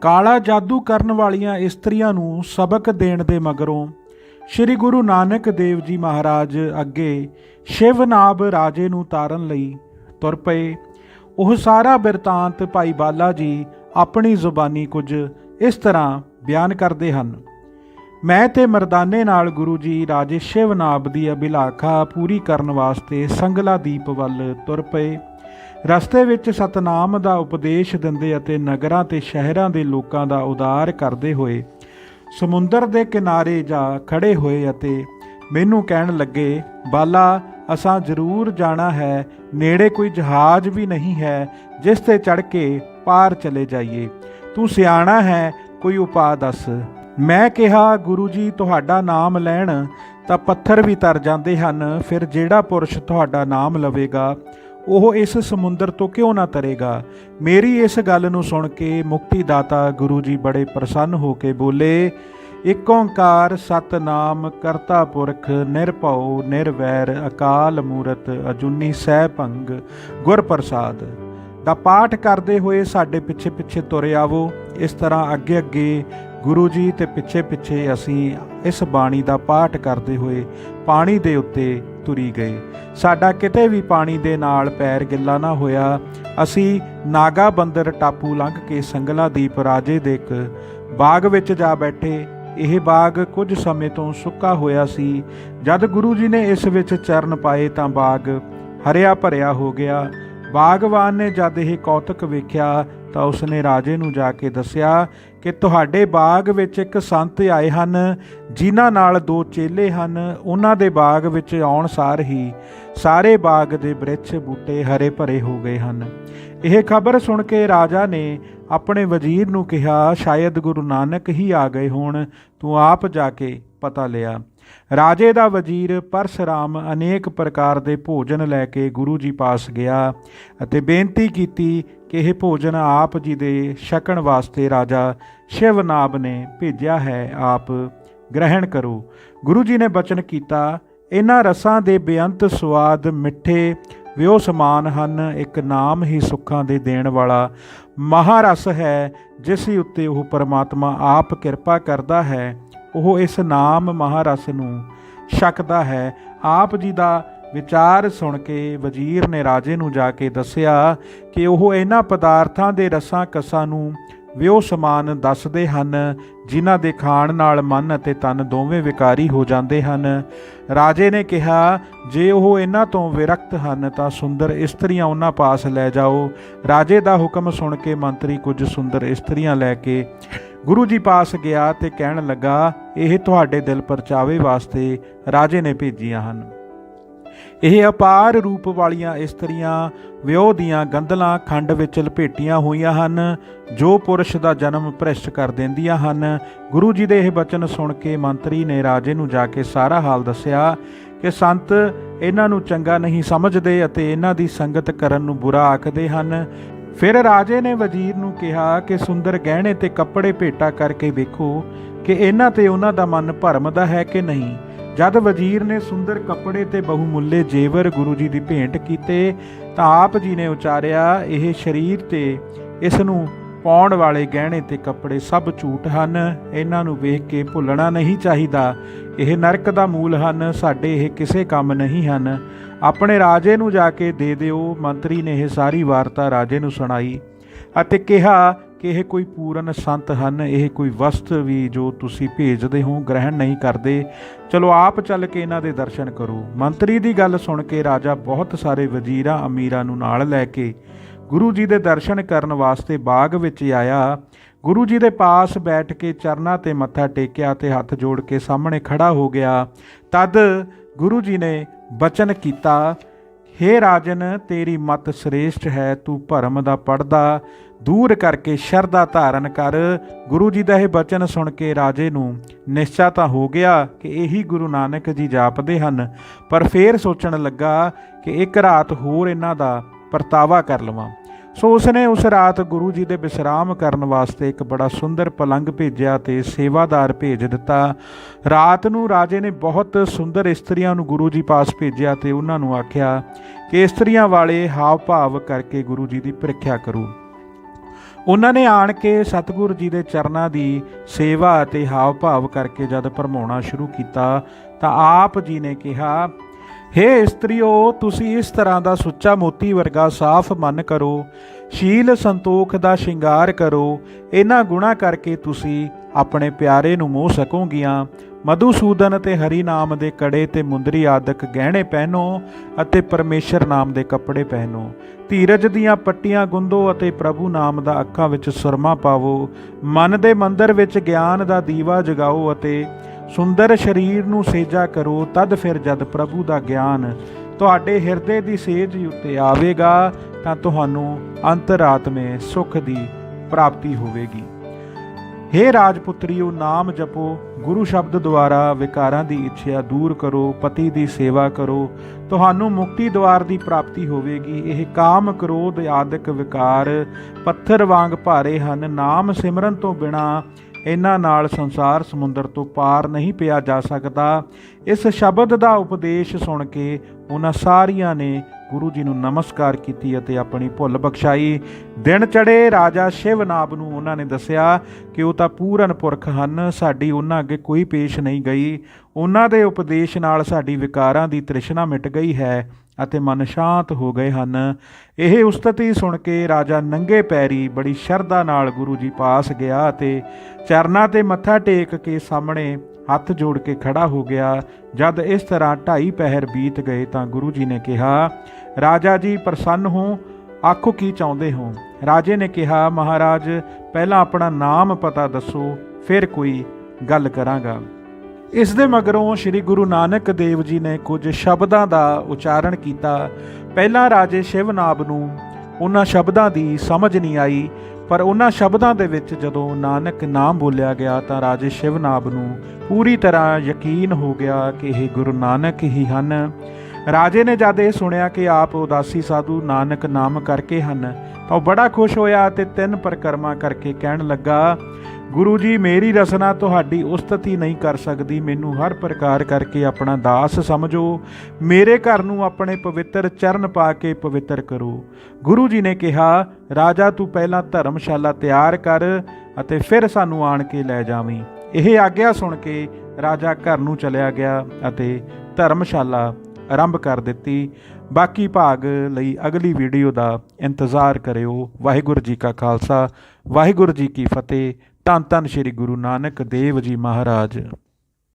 ਕਾਲਾ ਜਾਦੂ ਕਰਨ ਵਾਲੀਆਂ ਇਸਤਰੀਆਂ ਨੂੰ ਸਬਕ ਦੇਣ ਦੇ ਮਗਰੋਂ ਸ੍ਰੀ ਗੁਰੂ ਨਾਨਕ ਦੇਵ ਜੀ ਮਹਾਰਾਜ ਅੱਗੇ ਸ਼ਿਵਨਾਬ ਰਾਜੇ ਨੂੰ ਤਾਰਨ ਲਈ ਤੁਰ ਪਏ। ਉਹ ਸਾਰਾ ਬਿਰਤਾਂਤ ਭਾਈ ਬਾਲਾ ਜੀ ਆਪਣੀ ਜ਼ੁਬਾਨੀ ਕੁਝ ਇਸ ਤਰ੍ਹਾਂ ਬਿਆਨ ਕਰਦੇ ਹਨ। ਮੈਂ ਤੇ ਮਰਦਾਨੇ ਨਾਲ ਗੁਰੂ ਜੀ ਰਾਜੇ ਸ਼ਿਵਨਾਬ ਦੀ ਅਭਿਲਾਖਾ ਪੂਰੀ ਕਰਨ ਵਾਸਤੇ ਸੰਗਲਾ ਦੀਪ ਵੱਲ ਤੁਰ ਪਏ। ਰਸਤੇ ਵਿੱਚ ਸਤਨਾਮ ਦਾ ਉਪਦੇਸ਼ ਦਿੰਦੇ ਅਤੇ ਨਗਰਾਂ ਤੇ ਸ਼ਹਿਰਾਂ ਦੇ ਲੋਕਾਂ ਦਾ ਉਦਾਰ ਕਰਦੇ ਹੋਏ, ਸਮੁੰਦਰ ਦੇ ਕਿਨਾਰੇ ਜਾ ਖੜੇ ਹੋਏ ਅਤੇ ਮੈਨੂੰ ਕਹਿਣ ਲੱਗੇ, ਬਾਲਾ, ਅਸਾਂ ਜ਼ਰੂਰ ਜਾਣਾ ਹੈ, ਨੇੜੇ ਕੋਈ ਜਹਾਜ਼ ਵੀ ਨਹੀਂ ਹੈ, ਜਿਸ ਤੇ ਚੜ ਕੇ ਪਾਰ ਚਲੇ ਜਾਈਏ। ਤੂੰ ਸਿਆਣਾ ਹੈ, ਕੋਈ ਉਪਾਅ ਦੱਸ। ਮੈਂ ਕਿਹਾ, ਗੁਰੂ ਜੀ, ਤੁਹਾਡਾ ਨਾਮ ਲੈਣ ਤਾਂ ਪੱਥਰ ਵੀ ਤਰ ਜਾਂਦੇ ਹਨ, ਫਿਰ ਜਿਹੜਾ ਪੁਰਸ਼ ਤੁਹਾਡਾ ਨਾਮ ਲਵੇਗਾ ਉਹ ਇਸ ਸਮੁੰਦਰ ਤੋਂ ਕਿਉਂ ਨਾ ਤਰੇਗਾ? ਮੇਰੀ ਇਸ ਗੱਲ ਨੂੰ ਸੁਣ ਕੇ ਮੁਕਤੀ ਦਾਤਾ ਗੁਰੂ ਜੀ ਬੜੇ ਪ੍ਰਸੰਨ ਹੋ ਕੇ ਬੋਲੇ, ਇਕ ਓੰਕਾਰ ਸਤਨਾਮ ਕਰਤਾ ਪੁਰਖ, ਨਿਰਭਉ, ਨਿਰਵੈਰ, ਅਕਾਲ ਮੂਰਤ, ਅਜੂਨੀ ਸਹਿ ਭੰਗ ਗੁਰ ਪ੍ਰਸਾਦ ਦਾ ਪਾਠ ਕਰਦੇ ਹੋਏ ਸਾਡੇ ਪਿੱਛੇ ਪਿੱਛੇ ਤੁਰ ਆਵੋ। ਇਸ ਤਰ੍ਹਾਂ ਅੱਗੇ ਅੱਗੇ ਗੁਰੂ ਜੀ ਤੇ ਪਿੱਛੇ ਪਿੱਛੇ ਅਸੀਂ ਇਸ ਬਾਣੀ ਦਾ ਪਾਠ ਕਰਦੇ ਹੋਏ ਪਾਣੀ ਦੇ ਉੱਤੇ ਤੁਰੀ ਗਏ। ਸਾਡਾ ਕਿਤੇ ਵੀ ਪਾਣੀ ਦੇ ਨਾਲ ਪੈਰ ਗਿੱਲਾ ਨਾ ਹੋਇਆ, ਅਸੀਂ ਨਾਗਾ ਬੰਦਰ ਟਾਪੂ ਲੰਘ ਕੇ ਸੰਗਲਾ ਦੀਪ ਰਾਜੇ ਦੇ ਇੱਕ ਬਾਗ ਵਿੱਚ ਜਾ ਬੈਠੇ। ਇਹ ਬਾਗ ਕੁਝ ਸਮੇਂ ਤੋਂ ਸੁੱਕਾ ਹੋਇਆ ਸੀ। ਜਦ ਗੁਰੂ ਜੀ ਨੇ ਇਸ ਵਿੱਚ ਚਰਨ ਪਾਏ ਤਾਂ ਬਾਗ ਹਰਿਆ ਭਰਿਆ ਹੋ ਗਿਆ। ਬਾਗਵਾਨ ਨੇ ਜਦ ਇਹ ਕੌਤਕ ਵੇਖਿਆ ਤਾਂ ਉਸਨੇ ਰਾਜੇ ਨੂੰ ਜਾ ਕੇ ਦੱਸਿਆ ਕਿ ਤੁਹਾਡੇ ਬਾਗ ਵਿੱਚ ਇੱਕ ਸੰਤ ਆਏ ਹਨ, ਜਿਨ੍ਹਾਂ ਨਾਲ ਦੋ ਚੇਲੇ ਹਨ, ਉਹਨਾਂ ਦੇ ਬਾਗ ਵਿੱਚ ਆਉਣ ਸਾਰ ਹੀ ਸਾਰੇ ਬਾਗ ਦੇ ਬ੍ਰਿਛ ਬੂਟੇ ਹਰੇ ਭਰੇ ਹੋ ਗਏ ਹਨ। ਇਹ ਖਬਰ ਸੁਣ ਕੇ ਰਾਜਾ ਨੇ ਆਪਣੇ ਵਜ਼ੀਰ ਨੂੰ ਕਿਹਾ, ਸ਼ਾਇਦ ਗੁਰੂ ਨਾਨਕ ਹੀ ਆ ਗਏ ਹੋਣ, ਤੂੰ ਆਪ ਜਾ ਕੇ ਪਤਾ ਲਿਆ। ਰਾਜੇ ਦਾ ਵਜ਼ੀਰ ਪਰਸ਼ਰਾਮ ਅਨੇਕ ਪ੍ਰਕਾਰ ਦੇ ਭੋਜਨ ਲੈ ਕੇ ਗੁਰੂ ਜੀ ਪਾਸ ਗਿਆ ਅਤੇ ਬੇਨਤੀ ਕੀਤੀ ਕਿ ਇਹ ਭੋਜਨ ਆਪ ਜੀ ਦੇ ਛਕਣ ਵਾਸਤੇ ਰਾਜਾ ਸ਼ਿਵਨਾਬ ਨੇ ਭੇਜਿਆ ਹੈ, ਆਪ ਗ੍ਰਹਿਣ ਕਰੋ। ਗੁਰੂ ਜੀ ਨੇ ਬਚਨ ਕੀਤਾ ਇਹਨਾਂ ਰਸਾਂ ਦੇ ਬੇਅੰਤ ਸਵਾਦ ਮਿੱਠੇ ਵਿਉ ਸਮਾਨ ਹਨ, ਇੱਕ ਨਾਮ ਹੀ ਸੁੱਖਾਂ ਦੇ ਦੇਣ ਵਾਲਾ ਮਹਾਰਸ ਹੈ, ਜਿਸ ਉੱਤੇ ਉਹ ਪਰਮਾਤਮਾ ਆਪ ਕਿਰਪਾ ਕਰਦਾ ਹੈ। ਉਹ ਇਸ ਨਾਮ ਮਹਾਰਸ ਨੂੰ ਛਕਦਾ ਹੈ। ਆਪ ਜੀ ਦਾ ਵਿਚਾਰ ਸੁਣ ਕੇ ਵਜ਼ੀਰ ਨੇ ਰਾਜੇ ਨੂੰ ਜਾ ਕੇ ਦੱਸਿਆ ਕਿ ਉਹ ਇਹਨਾਂ ਪਦਾਰਥਾਂ ਦੇ ਰਸਾਂ ਕਸਾਂ ਨੂੰ ਵਿਉ ਸਮਾਨ ਦੱਸਦੇ ਹਨ, ਜਿਨ੍ਹਾਂ ਦੇ ਖਾਣ ਨਾਲ ਮਨ ਅਤੇ ਤਨ ਦੋਵੇਂ ਵਿਕਾਰੀ ਹੋ ਜਾਂਦੇ ਹਨ। ਰਾਜੇ ਨੇ ਕਿਹਾ, ਜੇ ਉਹ ਇਹਨਾਂ ਤੋਂ ਵਿਰਕਤ ਹਨ ਤਾਂ ਸੁੰਦਰ ਇਸਤਰੀਆਂ ਉਹਨਾਂ ਪਾਸ ਲੈ ਜਾਓ। ਰਾਜੇ ਦਾ ਹੁਕਮ ਸੁਣ ਕੇ ਮੰਤਰੀ ਕੁਝ ਸੁੰਦਰ ਇਸਤਰੀਆਂ ਲੈ ਕੇ ਗੁਰੂ ਜੀ ਪਾਸ ਗਿਆ ਤੇ ਕਹਿਣ ਲੱਗਾ, ਇਹ ਤੁਹਾਡੇ ਦਿਲ ਪਰਚਾਵੇ ਵਾਸਤੇ ਰਾਜੇ ਨੇ ਭੇਜੀਆਂ ਹਨ। ਇਹ ਅਪਾਰ ਰੂਪ ਵਾਲੀਆਂ ਇਸਤਰੀਆਂ ਵਿਉਹ ਦੀਆਂ ਗੰਧਲਾਂ ਖੰਡ ਵਿੱਚ ਲਪੇਟੀਆਂ ਹੋਈਆਂ ਹਨ, ਜੋ ਪੁਰਸ਼ ਦਾ ਜਨਮ ਭ੍ਰਿਸ਼ਟ ਕਰ ਦਿੰਦੀਆਂ ਹਨ। ਗੁਰੂ ਜੀ ਦੇ ਇਹ ਬਚਨ ਸੁਣ ਕੇ ਮੰਤਰੀ ਨੇ ਰਾਜੇ ਨੂੰ ਜਾ ਕੇ ਸਾਰਾ ਹਾਲ ਦੱਸਿਆ ਕਿ ਸੰਤ ਇਹਨਾਂ ਨੂੰ ਚੰਗਾ ਨਹੀਂ ਸਮਝਦੇ ਅਤੇ ਇਹਨਾਂ ਦੀ ਸੰਗਤ ਕਰਨ ਨੂੰ ਬੁਰਾ ਆਖਦੇ ਹਨ। ਫਿਰ ਰਾਜੇ ਨੇ ਵਜ਼ੀਰ ਨੂੰ ਕਿਹਾ ਕਿ ਸੁੰਦਰ ਗਹਿਣੇ ਤੇ ਕੱਪੜੇ ਭੇਟਾ ਕਰਕੇ ਵੇਖੋ ਕਿ ਇਹਨਾਂ ਤੇ ਉਹਨਾਂ ਦਾ ਮਨ ਭਰਮ ਦਾ ਹੈ ਕਿ ਨਹੀਂ। ਜਦ ਵਜ਼ੀਰ ਨੇ ਸੁੰਦਰ ਕੱਪੜੇ ਤੇ ਬਹੁਮੁੱਲੇ ਜੇਵਰ ਗੁਰੂ ਜੀ ਦੀ ਭੇਂਟ ਕੀਤੇ, ਤਾਂ ਆਪ ਜੀ ਨੇ ਉਚਾਰਿਆ, ਇਹ ਸਰੀਰ ਤੇ ਇਸ ਨੂੰ ਪਾਉਣ ਵਾਲੇ ਗਹਿਣੇ ਤੇ ਕੱਪੜੇ ਸਭ ਝੂਠ ਹਨ, ਇਹਨਾਂ ਨੂੰ ਵੇਖ ਕੇ ਭੁੱਲਣਾ ਨਹੀਂ ਚਾਹੀਦਾ। ਇਹ ਨਰਕ ਦਾ ਮੂਲ ਹਨ, ਸਾਡੇ ਇਹ ਕਿਸੇ ਕੰਮ ਨਹੀਂ ਹਨ। ਆਪਣੇ ਰਾਜੇ ਨੂੰ ਜਾ ਕੇ ਦੇ ਦਿਓ, ਮੰਤਰੀ ਨੇ ਇਹ ਸਾਰੀ ਵਾਰਤਾ ਰਾਜੇ ਨੂੰ ਸੁਣਾਈ ਅਤੇ ਕਿਹਾ ਕਿ ਇਹ ਕੋਈ ਪੂਰਨ ਸੰਤ ਹਨ, ਇਹ ਕੋਈ ਵਸਤ ਵੀ ਜੋ ਤੁਸੀਂ ਭੇਜਦੇ ਹੋ, ਗ੍ਰਹਿਣ ਨਹੀਂ ਕਰਦੇ। ਚਲੋ ਆਪ ਚੱਲ ਕੇ ਇਹਨਾਂ ਦੇ ਦਰਸ਼ਨ ਕਰੋ। ਮੰਤਰੀ ਦੀ ਗੱਲ ਸੁਣ ਕੇ ਰਾਜਾ ਬਹੁਤ ਸਾਰੇ ਵਜ਼ੀਰਾਂ, ਅਮੀਰਾਂ ਨੂੰ ਨਾਲ ਲੈ ਕੇ ਗੁਰੂ ਜੀ ਦੇ ਦਰਸ਼ਨ ਕਰਨ ਵਾਸਤੇ ਬਾਗ ਵਿੱਚ ਆਇਆ। ਗੁਰੂ ਜੀ ਦੇ ਪਾਸ ਬੈਠ ਕੇ ਚਰਨਾਂ ਤੇ ਮੱਥਾ ਟੇਕਿਆ ਤੇ ਹੱਥ ਜੋੜ ਕੇ ਸਾਹਮਣੇ ਖੜਾ ਹੋ ਗਿਆ। ਤਦ ਗੁਰੂ ਜੀ ਨੇ ਬਚਨ ਕੀਤਾ, ਹੇ ਰਾਜਨ, ਤੇਰੀ ਮਤ ਸ੍ਰੇਸ਼ਟ ਹੈ, ਤੂੰ ਭਰਮ ਦਾ ਪੜਦਾ ਦੂਰ ਕਰਕੇ ਸ਼ਰਧਾ ਧਾਰਨ ਕਰ। ਗੁਰੂ ਜੀ ਦਾ ਇਹ ਬਚਨ ਸੁਣ ਕੇ ਰਾਜੇ ਨੂੰ ਨਿਸ਼ਚਾ ਤਾਂ ਹੋ ਗਿਆ ਕਿ ਇਹੀ ਗੁਰੂ ਨਾਨਕ ਜੀ ਜਾਪਦੇ ਹਨ, ਪਰ ਫੇਰ ਸੋਚਣ ਲੱਗਾ ਕਿ ਇੱਕ ਰਾਤ ਹੋਰ ਇਹਨਾਂ ਦਾ ਪਰਤਾਵਾ ਕਰ ਲਵਾਂ। ਸੋ ਉਸਨੇ ਉਸ ਰਾਤ ਗੁਰੂ ਜੀ ਦੇ ਵਿਸ਼ਰਾਮ ਕਰਨ ਵਾਸਤੇ ਇੱਕ ਬੜਾ ਸੁੰਦਰ ਪਲੰਗ ਭੇਜਿਆ ਤੇ ਸੇਵਾਦਾਰ ਭੇਜ ਦਿੱਤਾ। ਰਾਤ ਨੂੰ ਰਾਜੇ ਨੇ ਬਹੁਤ ਸੁੰਦਰ ਇਸਤਰੀਆਂ ਨੂੰ ਗੁਰੂ ਜੀ ਪਾਸ ਭੇਜਿਆ ਤੇ ਉਹਨਾਂ ਨੂੰ ਆਖਿਆ ਕਿ ਇਸਤਰੀਆਂ ਵਾਲੇ ਹਾਵ ਭਾਵ ਕਰਕੇ ਗੁਰੂ ਜੀ ਦੀ ਪ੍ਰੀਖਿਆ ਕਰੋ। ਉਹਨਾਂ ਨੇ ਆਣ ਕੇ ਸਤਿਗੁਰੂ ਜੀ ਦੇ ਚਰਨਾਂ ਦੀ ਸੇਵਾ ਅਤੇ ਹਾਵ ਭਾਵ ਕਰਕੇ ਜਦ ਭਰਮਾਉਣਾ ਸ਼ੁਰੂ ਕੀਤਾ, ਤਾਂ ਆਪ ਜੀ ਨੇ ਕਿਹਾ, ਹੇ ਇਸਤਰੀਓ, ਤੁਸੀਂ ਇਸ ਤਰ੍ਹਾਂ ਦਾ ਸੁੱਚਾ ਮੋਤੀ ਵਰਗਾ ਸਾਫ਼ ਮਨ ਕਰੋ, ਸ਼ੀਲ ਸੰਤੋਖ ਦਾ ਸ਼ਿੰਗਾਰ ਕਰੋ, ਇਹਨਾਂ ਗੁਣਾ ਕਰਕੇ ਤੁਸੀਂ ਆਪਣੇ ਪਿਆਰੇ ਨੂੰ ਮੋਹ ਸਕੋਗੀਆਂ। ਮਧੂਸੂਦਨ ਅਤੇ ਹਰੀ ਨਾਮ ਦੇ ਕੜੇ ਤੇ ਮੁੰਦਰੀ ਆਦਿਕ ਗਹਿਣੇ ਪਹਿਨੋ ਅਤੇ ਪਰਮੇਸ਼ਰ ਨਾਮ ਦੇ ਕੱਪੜੇ ਪਹਿਨੋ। ਧੀਰਜ ਦੀਆਂ ਪੱਟੀਆਂ ਗੁੰਦੋ ਅਤੇ ਪ੍ਰਭੂ ਨਾਮ ਦਾ ਅੱਖਾਂ ਵਿੱਚ ਸੁਰਮਾ ਪਾਵੋ। ਮਨ ਦੇ ਮੰਦਰ ਵਿੱਚ ਗਿਆਨ ਦਾ ਦੀਵਾ ਜਗਾਓ ਅਤੇ ਸੁੰਦਰ ਸਰੀਰ ਨੂੰ ਸੇਜਾ ਕਰੋ। ਤਦ ਫਿਰ ਜਦ ਪ੍ਰਭੂ ਦਾ ਗਿਆਨ ਤੁਹਾਡੇ ਹਿਰਦੇ ਦੀ ਸੇਜ ਉੱਤੇ ਆਵੇਗਾ, ਤਾਂ ਤੁਹਾਨੂੰ ਅੰਤਰਾਤਮੇ ਸੁਖ ਦੀ ਪ੍ਰਾਪਤੀ ਹੋਵੇਗੀ। ਹੇ ਰਾਜਪੁੱਤਰੀਓ ਨਾਮ ਜਪੋ। ਗੁਰੂ ਸ਼ਬਦ ਦੁਆਰਾ ਵਿਕਾਰਾਂ ਦੀ ਇੱਛਾ ਦੂਰ ਕਰੋ, ਪਤੀ ਦੀ ਸੇਵਾ ਕਰੋ। ਤੁਹਾਨੂੰ ਮੁਕਤੀ ਦੁਆਰ ਦੀ ਪ੍ਰਾਪਤੀ ਹੋਵੇਗੀ। ਇਹ ਕਾਮ ਕ੍ਰੋਧ ਆਦਿਕ ਵਿਕਾਰ ਪੱਥਰ ਵਾਂਗ ਭਾਰੇ ਹਨ। ਨਾਮ ਸਿਮਰਨ ਤੋਂ ਬਿਨਾ ਇਹਨਾਂ ਨਾਲ ਸੰਸਾਰ ਸਮੁੰਦਰ ਤੋਂ ਪਾਰ ਨਹੀਂ ਪਿਆ ਜਾ ਸਕਦਾ। ਇਸ ਸ਼ਬਦ ਦਾ ਉਪਦੇਸ਼ ਸੁਣ ਕੇ ਉਹਨਾਂ ਸਾਰੀਆਂ ਨੇ ਗੁਰੂ ਜੀ ਨੂੰ ਨਮਸਕਾਰ ਕੀਤੀ ਅਤੇ ਆਪਣੀ ਭੁੱਲ ਬਖਸ਼ਾਈ। ਦਿਨ ਚੜੇ ਰਾਜਾ ਸ਼ਿਵਨਾਬ ਨੂੰ ਉਹਨਾਂ ਨੇ ਦੱਸਿਆ ਕਿ ਉਹ ਤਾਂ ਪੂਰਨ ਪੁਰਖ ਹਨ, ਸਾਡੀ ਉਹਨਾਂ ਅੱਗੇ ਕੋਈ ਪੇਸ਼ ਨਹੀਂ ਗਈ। ਉਹਨਾਂ ਦੇ ਉਪਦੇਸ਼ ਨਾਲ ਸਾਡੀ ਵਿਕਾਰਾਂ ਦੀ ਤ੍ਰਿਸ਼ਨਾ ਮਿਟ ਗਈ ਹੈ ਅਤੇ ਮਨ ਸ਼ਾਂਤ ਹੋ ਗਏ ਹਨ। ਇਹ ਉਸਤਤੀ ਸੁਣ ਕੇ ਰਾਜਾ ਨੰਗੇ ਪੈਰੀ ਬੜੀ ਸ਼ਰਧਾ ਨਾਲ ਗੁਰੂ ਜੀ ਪਾਸ ਗਿਆ ਅਤੇ ਚਰਨਾਂ ਤੇ ਮੱਥਾ ਟੇਕ ਕੇ ਸਾਹਮਣੇ ਹੱਥ ਜੋੜ ਕੇ ਖੜਾ ਹੋ ਗਿਆ। ਜਦ ਇਸ ਤਰ੍ਹਾਂ ਢਾਈ ਪਹਿਰ ਬੀਤ ਗਏ ਤਾਂ ਗੁਰੂ ਜੀ ਨੇ ਕਿਹਾ ਰਾਜਾ ਜੀ ਪ੍ਰਸੰਨ ਹੋ, ਆਖੋ ਕੀ ਚਾਹੁੰਦੇ ਹੋ? ਰਾਜੇ ਨੇ ਕਿਹਾ, ਮਹਾਰਾਜ, ਪਹਿਲਾਂ ਆਪਣਾ ਨਾਮ ਪਤਾ ਦੱਸੋ, ਫਿਰ ਕੋਈ ਗੱਲ ਕਰਾਂਗਾ। ਇਸ ਦੇ ਮਗਰੋਂ ਸ੍ਰੀ ਗੁਰੂ ਨਾਨਕ ਦੇਵ ਜੀ ਨੇ ਕੁਝ ਸ਼ਬਦਾਂ ਦਾ ਉਚਾਰਨ ਕੀਤਾ। ਪਹਿਲਾਂ ਰਾਜੇ ਸ਼ਿਵਨਾਬ ਨੂੰ ਉਹਨਾਂ ਸ਼ਬਦਾਂ ਦੀ ਸਮਝ ਨਹੀਂ ਆਈ, ਪਰ ਉਹਨਾਂ ਸ਼ਬਦਾਂ ਦੇ ਵਿੱਚ ਜਦੋਂ ਨਾਨਕ ਨਾਮ ਬੋਲਿਆ ਗਿਆ ਤਾਂ ਰਾਜੇ ਸ਼ਿਵਨਾਬ ਨੂੰ ਪੂਰੀ ਤਰ੍ਹਾਂ ਯਕੀਨ ਹੋ ਗਿਆ ਕਿ ਇਹ ਗੁਰੂ ਨਾਨਕ ਹੀ ਹਨ। ਰਾਜੇ ਨੇ ਜਦ ਇਹ ਸੁਣਿਆ ਕਿ ਆਪ ਉਦਾਸੀ ਸਾਧੂ ਨਾਨਕ ਨਾਮ ਕਰਕੇ ਹਨ, ਤਾਂ ਉਹ ਬੜਾ ਖੁਸ਼ ਹੋਇਆ ਤੇ ਤਿੰਨ ਪ੍ਰਕਰਮਾ ਕਰਕੇ ਕਹਿਣ ਲੱਗਾ, ਗੁਰੂ ਜੀ, ਮੇਰੀ ਰਸਨਾ ਤੁਹਾਡੀ ਉਸਤਤੀ ਨਹੀਂ ਕਰ ਸਕਦੀ। ਮੈਨੂੰ ਹਰ ਪ੍ਰਕਾਰ ਕਰਕੇ ਆਪਣਾ ਦਾਸ ਸਮਝੋ। ਮੇਰੇ ਘਰ ਨੂੰ ਆਪਣੇ ਪਵਿੱਤਰ ਚਰਨ ਪਾ ਕੇ ਪਵਿੱਤਰ ਕਰੋ। ਗੁਰੂ ਜੀ ਨੇ ਕਿਹਾ, ਰਾਜਾ, ਤੂੰ ਪਹਿਲਾਂ ਧਰਮਸ਼ਾਲਾ ਤਿਆਰ ਕਰ ਅਤੇ ਫਿਰ ਸਾਨੂੰ ਆਣ ਕੇ ਲੈ ਜਾਵੀਂ। ਇਹ ਆਗਿਆ ਸੁਣ ਕੇ ਰਾਜਾ ਘਰ ਨੂੰ ਚਲਿਆ ਗਿਆ ਅਤੇ ਧਰਮਸ਼ਾਲਾ ਆਰੰਭ ਕਰ ਦਿੱਤੀ। ਬਾਕੀ ਭਾਗ ਲਈ ਅਗਲੀ ਵੀਡੀਓ ਦਾ ਇੰਤਜ਼ਾਰ ਕਰਿਓ। ਵਾਹਿਗੁਰੂ ਜੀ ਕਾ ਖਾਲਸਾ। ਵਾਹਿਗੁਰੂ ਜੀ ਕੀ ਫਤਿਹ। ਧੰਨ ਧੰਨ ਸ੍ਰੀ ਗੁਰੂ ਨਾਨਕ ਦੇਵ ਜੀ ਮਹਾਰਾਜ।